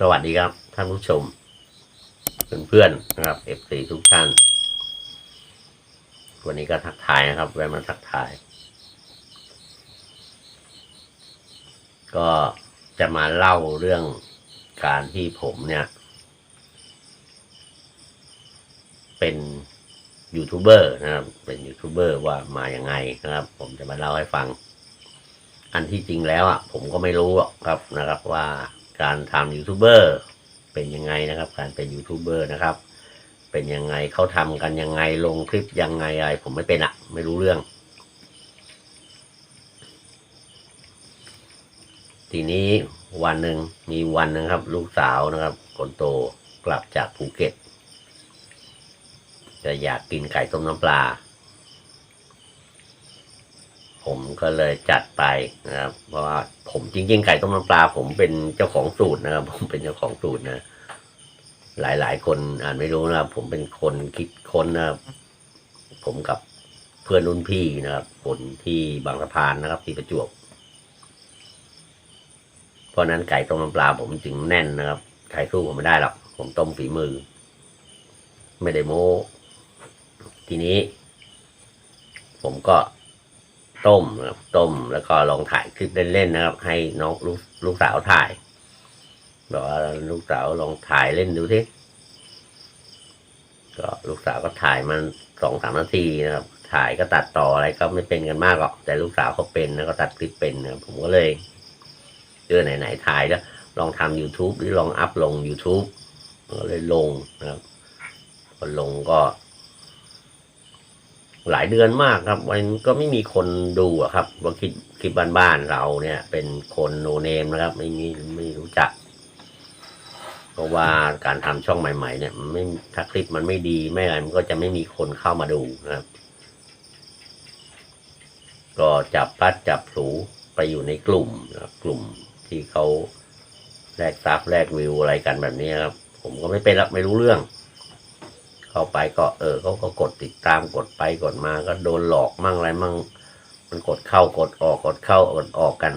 สวัสดีครับ ท่านผู้ชม เพื่อนๆนะครับเอฟซีทุกท่าน วันนี้ก็ทักทายนะครับแวะมาทักทาย ก็จะมาเล่าเรื่องการที่ผมเนี่ย เป็นยูทูบเบอร์นะครับ เป็นยูทูบเบอร์ว่ามาอย่างไงนะครับ ผมจะมาเล่าให้ฟัง อันที่จริงแล้วอะผมก็ไม่รู้หรอกครับนะครับว่า การทำยูทูบเบอร์เป็นยังไงนะครับ การเป็นยูทูบเบอร์นะครับ เป็นยังไงเขาทำกันยังไงลงคลิปยังไงอะไรผมไม่เป็นอะไม่รู้เรื่อง ทีนี้วันหนึ่งมีวันหนึงครับ ลูกสาวนะครับคนโตกลับจากภูเก็ตจะอยากกินไก่ต้มน้ำปลา ผมก็เลยจัดไปนะครับ เพราะว่าผมจริงๆไก่ต้มน้ำปลา ผมเป็นเจ้าของสูตรนะครับ ผมเป็นเจ้าของสูตรนะ หลายๆ คนอานไม่รู้นะครับ ผมเป็นคนคิดค้นนะครับ ผมกับเพื่อนรุ่นพี่นะครับ คนที่บางสะพานนะครับ ที่ประจวบเพราะนั้นไก่ต้มน้ำปลา ผมจึงแน่นนะครับใครสู้ผมไม่ได้หรอกผมต้มฝีมือ ไม่ได้โม้ทีนี้ ผมก็ ต้มนะครับต้มแล้วก็ลองถ่ายคลิปเล่นๆนะครับ ให้น้องลูกลูกสาวถ่ายบอกว่าลูกสาวลองถ่ายเล่นดูสิก็ลูกสาวก็ถ่ายมันสองสามนาทีนะครับ ถ่ายก็ตัดต่ออะไรก็ไม่เป็นกันมากหรอก แต่ลูกสาวเขาเป็นแล้วก็ตัดคลิปเป็นนะผมก็เลยเจอไหนๆถ่ายแล้ว ลองทำ YouTube หรือลองอัพลง YouTube ก็เลยลงนะครับพอลงก็ หลายเดือนมากครับ มันก็ไม่มีคนดูอะครับว่าคลิปคลิปบ้านๆเราเนี่ย เป็นคนโนเนมนะครับ ไม่มีไม่รู้จัก เพราะว่าการทำช่องใหม่ ๆ เนี่ยไม่ถ้าคลิปมันไม่ดีไม่อะไรมันก็จะไม่มีคนเข้ามาดูนะครับ ก็จับพัดจับผูไปอยู่ในกลุ่มนะครับกลุ่มที่เขาแลกซับแลกวิวอะไรกันแบบนี้ครับ ผมก็ไม่เป็นละไม่รู้เรื่อง เข้าไปก็เออเขาก็กดติดตามกดไปกดมาก็โดนหลอกมั่งอะไรมั่งมันกดเข้ากดออกกดเข้ากดออกกัน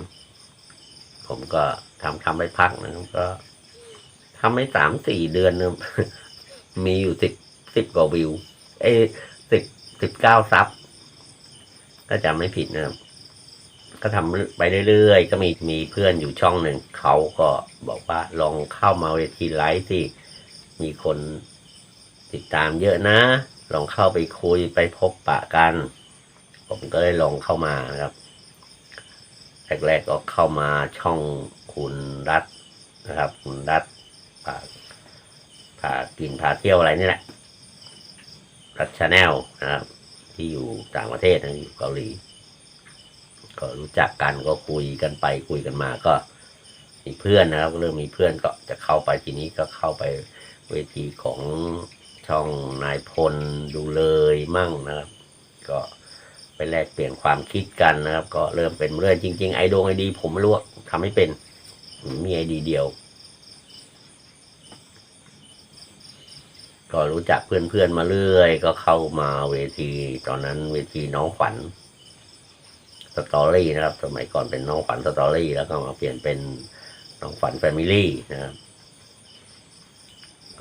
ผมก็ทำทำไปพักนะครับก็ทำไปสามสี่เดือนนะมีอยู่สิบสิบกว่าวิว เอ้สิบสิบเก้าซับก็จำไม่ผิดนะครับก็ทำไปเรื่อยๆ ก็มีมีเพื่อนอยู่ช่องหนึ่งเขาก็บอกว่าลองเข้ามาเวทีไลฟ์สิมีคน ติดตามเยอะนะ ลองเข้าไปคุยไปพบปะกัน ผมก็เลยลองเข้ามานะครับ แรกๆก็เข้ามาช่องคุณรัฐนะครับ คุณรัฐพาพากินพาเที่ยวอะไรนี่แหละรัฐชาแนลนะครับ ที่อยู่ต่างประเทศนะอยู่เกาหลี ก็รู้จักกันก็คุยกันไปคุยกันมาก็มีเพื่อนนะครับเริ่มมีเพื่อนก็จะเข้าไปทีนี้ก็เข้าไปเวทีของ ช่องนายพลดูเลยมั่งนะครับ ก็ไปแลกเปลี่ยนความคิดกันนะครับ ก็เริ่มเป็นเรื่องจริง ๆ ไอดงไอดี ผมไม่รู้ทำไม่เป็นมีไอดีเดียว ก็รู้จักเพื่อนๆมาเรื่อย ก็เข้ามาเวที ตอนนั้นเวทีน้องขวัญสตอรี่นะครับ สมัยก่อนเป็นน้องขวัญสตอรี่ แล้วก็มาเปลี่ยนเป็นน้องขวัญแฟมิลี่นะครับ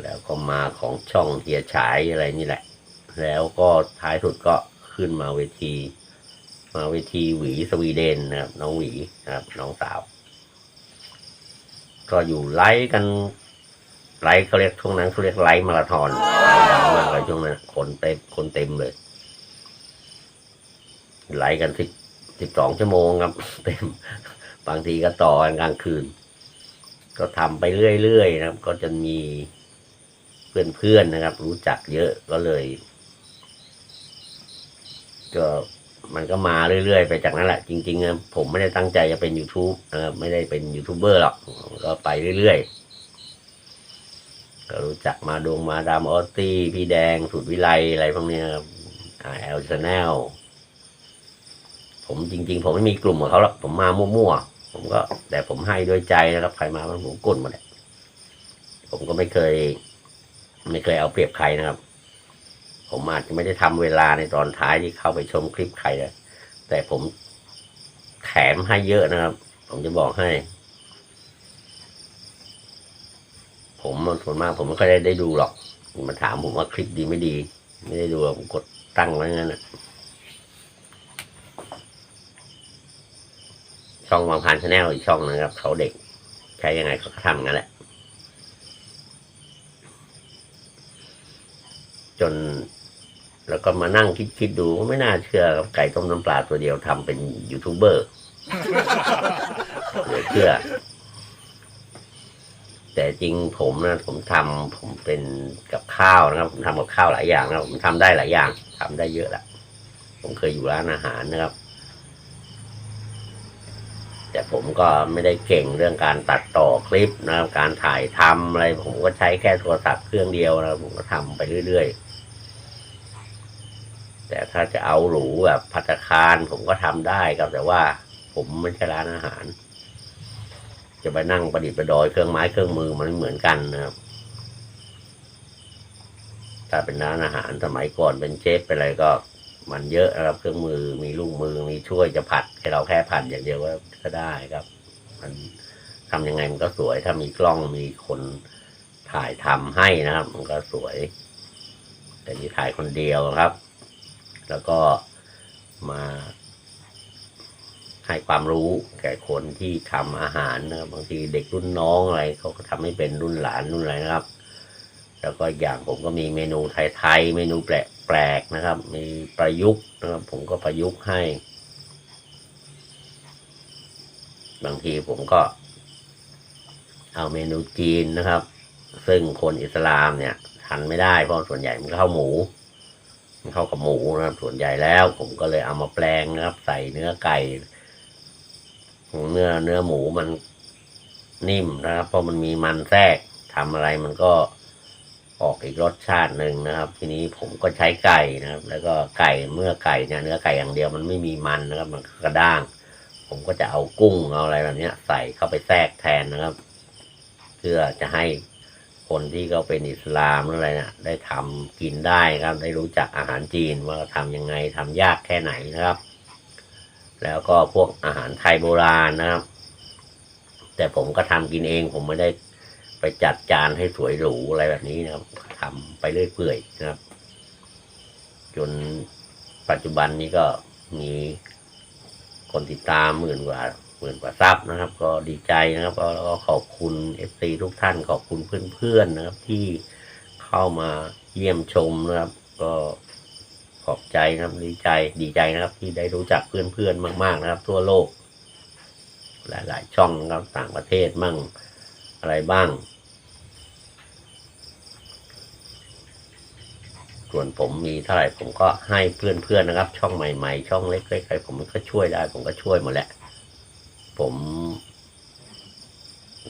แล้วก็มาของช่องเฮียฉายอะไรนี่แหละ แล้วก็ท้ายสุดก็ขึ้นมาเวที มาเวทีหวีสวีเดนนะครับ น้องหวีนะครับ น้องสาว ก็อยู่ไลฟ์กันไลฟ์เขาเรียกช่วงนั้นเขาเรียกไลฟ์มาราธอนดังมากเลยช่วงนั้นคนเต็มคนเต็มเลยไลฟ์กันสิบสิบสองชั่วโมงครับ เต็มบางทีก็ต่อกันกลางคืน ก็ทำไปเรื่อยๆนะครับ ก็จะมี เพื่อนๆนะครับ รู้จักเยอะก็เลย ก็มันก็มาเรื่อยๆ ไปจากนั้นแหละ จริงๆผมไม่ได้ตั้งใจจะเป็น YouTube นะครับไม่ได้เป็นยูทูบเบอร์หรอก ก็ไปเรื่อยๆ ก็รู้จักมาดวงมาดามออตตี้ พี่แดงสุดวิไลอะไรพวกนี้ครับแอลชาแนลผมจริง ๆ ผมไม่มีกลุ่มกับเขาหรอกผมมามั่วๆผมก็ แต่ผมให้ด้วยใจนะครับ ใครมาผมกดหมดแหละผมก็ไม่เคย ไม่เคยเอาเปรียบใครนะครับ ผมอาจจะไม่ได้ทำเวลาในตอนท้ายที่เข้าไปชมคลิปใครนะแต่ผมแถมให้เยอะนะครับ ผมจะบอกให้ ผมส่วนมาก ผมไม่ค่อยได้ได้ดูหรอกมาถามผมว่าคลิปดีไม่ดี ไม่ได้ดูผมกดตั้งไว้งั้นนะช่องวางผ่านชาแนลอีกช่องนะครับ เขาเด็ก ใช้ยังไงเขาทำงั้นแหละ จน แล้วก็มานั่งคิดคิดดูไม่น่าเชื่อครับไก่ต้มน้ำปลาตัวเดียวทำเป็นยูทูบเบอร์เหลือเชื่อ แต่จริงผมนะ ผมทำผมเป็นกับข้าวนะครับผมทำกับข้าวหลายอย่างนะผมทำได้หลายอย่างทำได้เยอะแหละผมเคยอยู่ร้านอาหารนะครับ แต่ผมก็ไม่ได้เก่งเรื่องการตัดต่อคลิปนะครับ การถ่ายทำอะไร ผมก็ใช้แค่โทรศัพท์เครื่องเดียวนะผมก็ทำไปเรื่อยๆ แต่ถ้าจะเอาหรูแบบพัตตาคารผมก็ทำได้ครับแต่ว่าผมไม่ใช่ร้านอาหาร จะไปนั่งประดิษฐ์ประดอยเครื่องไม้เครื่องมือมันไม่เหมือนกันนะครับถ้าเป็นร้านอาหารสมัยก่อนเป็นเชฟเป็นอะไรก็ มันเยอะนะครับเครื่องมือมีลูกมือมีช่วยจะผัดให้เราแค่ผัดอย่างเดียวก็ได้ครับ มันทำยังไงมันก็สวย ถ้ามีกล้องมีคนถ่ายทำให้นะครับ มันก็สวย แต่นี่ถ่ายคนเดียวครับ แล้วก็มาให้ความรู้แก่คนที่ทำอาหารนะครับบางทีเด็กรุ่นน้องอะไรเขาก็ทำให้เป็นรุ่นหลานรุ่นอะไรนะครับ แล้วก็อย่างผมก็มีเมนูไทยๆเมนูแปลกๆนะครับ มีประยุกต์นะครับ ผมก็ประยุกต์ให้ บางทีผมก็ เอาเมนูจีนนะครับ ซึ่งคนอิสลามเนี่ยทานไม่ได้เพราะส่วนใหญ่มันข้าวหมู เข้ากับหมูนะครับ ส่วนใหญ่แล้วผมก็เลยเอามาแปลงนะครับ ใส่เนื้อไก่เนื้อเนื้อหมูมันนิ่มนะครับ เพราะมันมีมันแทรกทำอะไรมันก็ออกอีกรสชาติหนึ่งนะครับ ทีนี้ผมก็ใช้ไก่นะครับ แล้วก็ไก่เมื่อไก่เนี่ยเนื้อไก่อย่างเดียวมันไม่มีมันนะครับ มันกระด้าง ผมก็จะเอากุ้งเอาอะไรแบบนี้ใส่เข้าไปแทรกแทนนะครับ เพื่อจะให้ คนที่เขาเป็นอิสลามหรืออะไรนี่ยได้ทำกินได้ครับ ได้รู้จักอาหารจีนว่าทำยังไงทำยากแค่ไหนนะครับ แล้วก็พวกอาหารไทยโบราณนะครับ แต่ผมก็ทำกินเอง ผมไม่ได้ไปจัดจานให้สวยหรูอะไรแบบนี้นะครับทำไปเรื่อยเปื่อยนะครับ จนปัจจุบันนี้ก็มีคนติดตามหมื่นกว่า หมื่นกว่าซับนะครับ ก็ดีใจนะครับก็แล้วก็ขอบคุณเอฟซีทุกท่านขอบคุณเพื่อนๆนะครับ ที่เข้ามาเยี่ยมชมนะครับ ก็ขอบใจนะครับดีใจดีใจนะครับ ที่ได้รู้จักเพื่อนๆมาก ๆ นะครับ ทั่วโลก หลาย ๆ ช่องนะครับต่างประเทศมั่งอะไรบ้างส่วนผมมีเท่าไหร่ผมก็ให้เพื่อนๆนะครับ ช่องใหม่ๆ ช่องเล็กๆใครผมก็ช่วยได้ ผมก็ช่วยหมดแหละ ผม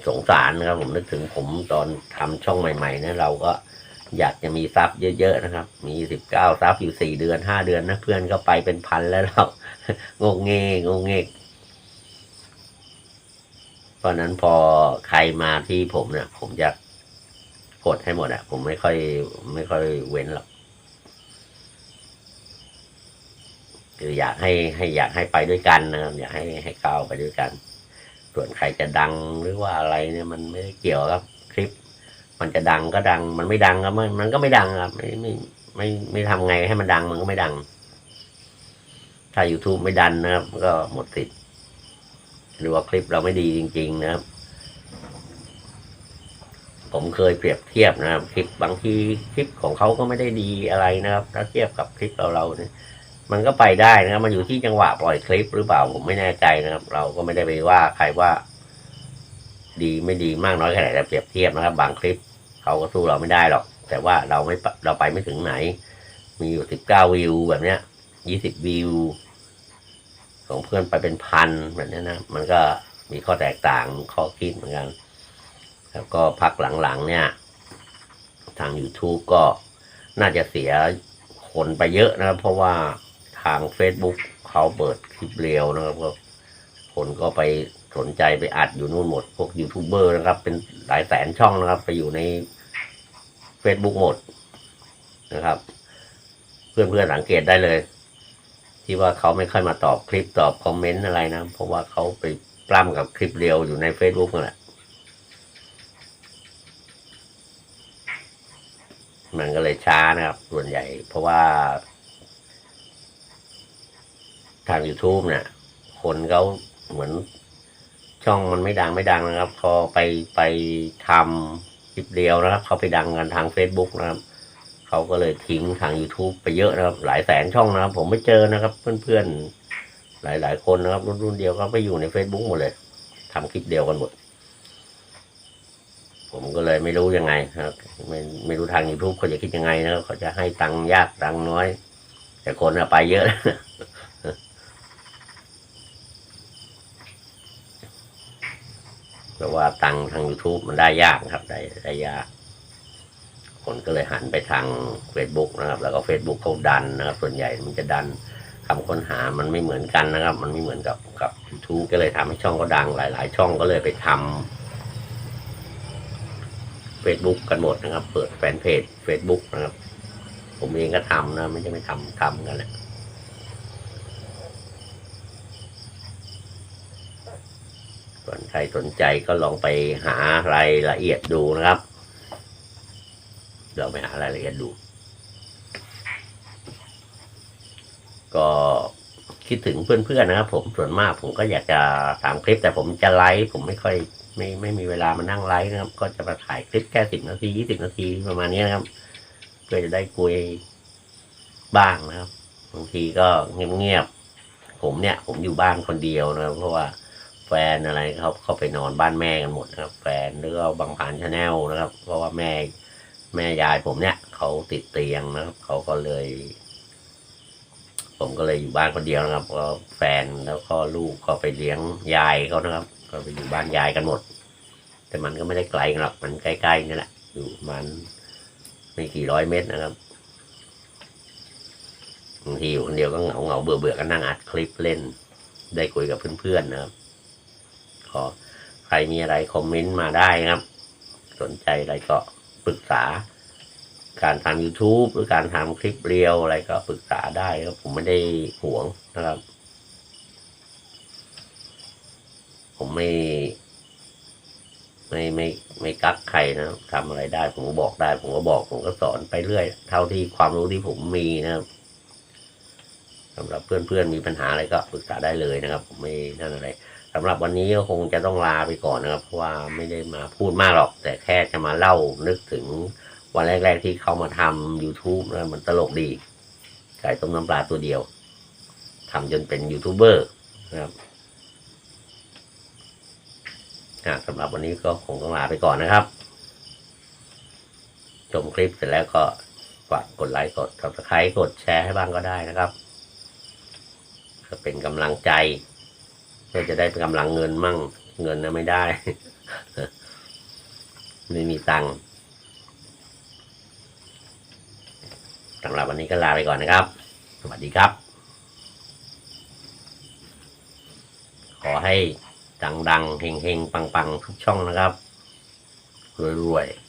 สงสารนะครับ ผมนึกถึงผมตอนทำช่องใหม่ๆนะเราก็อยากจะมีซับเยอะๆนะครับ มีสิบเก้าซับอยู่สี่เดือนห้าเดือนนะเพื่อนก็ไปเป็นพันแล้วเรางงเงงงเงกเพราะฉะนั้นพอใครมาที่ผมเนี่ย ผมจะกดให้หมดอะผมไม่ค่อย ไม่ค่อยเว้นหรอก คืออยากให้ให้อยากให้ไปด้วยกันนะครับอยากให้ให้ก้าวไปด้วยกัน ส่วนใครจะดังหรือว่าอะไรเนี่ยมันไม่ได้เกี่ยวครับคลิป มันจะดังก็ดัง มันไม่ดังก็ไม่มันก็ไม่ดังครับไม่ไม่ไม่ไม่ทำไงให้มันดังมันก็ไม่ดัง ถ้า YouTube ไม่ดันนะครับ ก็หมดสิทธิ์หรือว่าคลิปเราไม่ดีจริง ๆ นะครับ ผมเคยเปรียบเทียบนะครับ คลิปบางทีคลิปของเขาก็ไม่ได้ดีอะไรนะครับ ถ้าเทียบกับคลิปเราเราเนี่ย มันก็ไปได้นะครับ มันอยู่ที่จังหวะปล่อยคลิปหรือเปล่าผมไม่แน่ใจนะครับ เราก็ไม่ได้ไปว่าใครว่า ดีไม่ดีมากน้อยแค่ไหนแต่เปรียบเทียบนะครับ บางคลิปเขาก็สู้เราไม่ได้หรอก แต่ว่าเราไม่เราไปไม่ถึงไหน มีอยู่สิบเก้าวิวแบบเนี้ยยี่สิบวิวของเพื่อนไปเป็นพันแบบนี้นะมันก็มีข้อแตกต่างข้อคิดเหมือนกัน แล้วก็พักหลังๆเนี่ย ทาง YouTube ก็น่าจะเสียคนไปเยอะนะครับเพราะว่า ทาง Facebook เขาเปิดคลิปเร็วนะครับก็คนก็ไปสนใจไปอัดอยู่นู่นหมด พวกยูทูบเบอร์นะครับ เป็นหลายแสนช่องนะครับ ไปอยู่ใน Facebook หมดนะครับ เพื่อนๆสังเกตได้เลย ที่ว่าเขาไม่ค่อยมาตอบคลิปตอบคอมเมนต์อะไรนะเพราะว่าเขาไปปล้ำกับคลิปเร็วอยู่ใน Facebook นั่นแหละมันก็เลยช้านะครับ ส่วนใหญ่ เพราะว่า ทาง YouTube เนี่ย คนเขาเหมือนช่องมันไม่ดังไม่ดังนะครับพอไปไปทำคลิปเดียวนะครับ เขาไปดังกันทาง Facebook นะครับเขาก็เลยทิ้งทาง YouTube ไปเยอะนะครับ หลายแสนช่องนะครับ ผมไม่เจอนะครับ เพื่อนๆ หลายๆคนนะครับ รุ่นรุ่นเดียวก็ไปอยู่ใน Facebook หมดเลยทำคลิปเดียวกันหมด ผมก็เลยไม่รู้ยังไงครับไม่ไม่รู้ทาง YouTube เขาจะคิดยังไงนะครับเขาจะให้ตังค์ยากตังค์น้อย แต่คนอะไปเยอะ เพราะว่าตังทาง YouTube มันได้ยากครับได้ได้ยาก คนก็เลยหันไปทาง Facebook นะครับ แล้วก็ Facebook เขาดันนะครับ ส่วนใหญ่มันจะดันคำค้นหามันไม่เหมือนกันนะครับ มันไม่เหมือนกับกับ YouTube ก็เลยทำให้ช่องเขาดังหลาย ๆ ช่องก็เลยไปทำ Facebook กันหมดนะครับ เปิดแฟนเพจ Facebook นะครับ ผมเองก็ทำนะ ไม่ใช่ไม่ทำทำกันแหละส่วนใค รสนใจก็ลองไปหารายละเอียดดูนะครับลองไปหารายละเอียดดู ก็คิดถึงเพื่อนๆนะครับ ผมส่วนมากผมก็อยากจะทำคลิป แต่ผมจะไลฟ์ผมไม่ค่อยไม่ไม่มีเวลามานั่งไลฟ์นะครับ ก็จะมาถ่ายคลิปแค่สิบนาทียี่สิบนาทีประมาณนี้นะครับเพื่อจะได้คุยบ้างนะครับบางทีก็เงียบๆผมเนี่ย ผมอยู่บ้านคนเดียวนะครับเพราะว่า แฟนอะไรเขาเขาไปนอนบ้านแม่กันหมดนะครับ แฟนหรือว่าบางผ่านชาแนลนะครับ เพราะว่าแม่แม่ยายผมเนี่ยเขาติดเตียงนะครับเขาก็เลย ผมก็เลยอยู่บ้านคนเดียวนะครับก็แฟนแล้วก็ลูกก็ไปเลี้ยงยายเขานะครับ ก็ไปอยู่บ้านยายกันหมด แต่มันก็ไม่ได้ไกลหรอกมันใกล้ๆนี่แหละอยู่มันไม่กี่ร้อยเมตรนะครับบางทีอยู่คนเดียวก็เหงาเหงาเบื่อเบื่อก็นั่งอัดคลิปเล่น ได้คุยกับเพื่อนๆนะครับ ขอใครมีอะไรคอมเมนต์มาได้นะครับ สนใจอะไรก็ปรึกษา การทำ YouTube หรือการทำคลิปเรียวอะไรก็ปรึกษาได้ครับผมไม่ได้หวงนะครับ ผมไม่ ไม่ไม่ไม่กักใครนะทำอะไรได้ ผมก็บอกได้ ผมก็บอก ผมก็สอนไปเรื่อย เท่าที่ความรู้ที่ผมมีนะครับสำหรับเพื่อนๆมีปัญหาอะไรก็ปรึกษาได้เลยนะครับ ผมไม่นั่นอะไรำหรับวันนี้ก็คงจะต้องลาไปก่อนนะครับเพราะว่าไม่ได้มาพูดมากหรอก แต่แค่จะมาเล่านึกถึงวันแรก ๆ ที่เขามาทำ YouTube นะมันตลกดีไก่ต้มน้ำปลาตัวเดียวทำจนเป็นยูทูบเบอร์นะครับสำหรับวันนี้ก็คงต้องลาไปก่อนนะครับ ชมคลิปเสร็จแล้วก็ฝากกดไลค์กด subscribe กดแชร์ให้บ้างก็ได้นะครับ ก็เป็นกำลังใจ เพื่อจะได้กำลังเงินมั่ง เงินนะไม่ได้ ไม่มีตังค์สำหรับวันนี้ก็ลาไปก่อนนะครับ สวัสดีครับ ขอให้ดังๆเฮงๆ ปังๆ ทุกช่องนะครับรวยๆ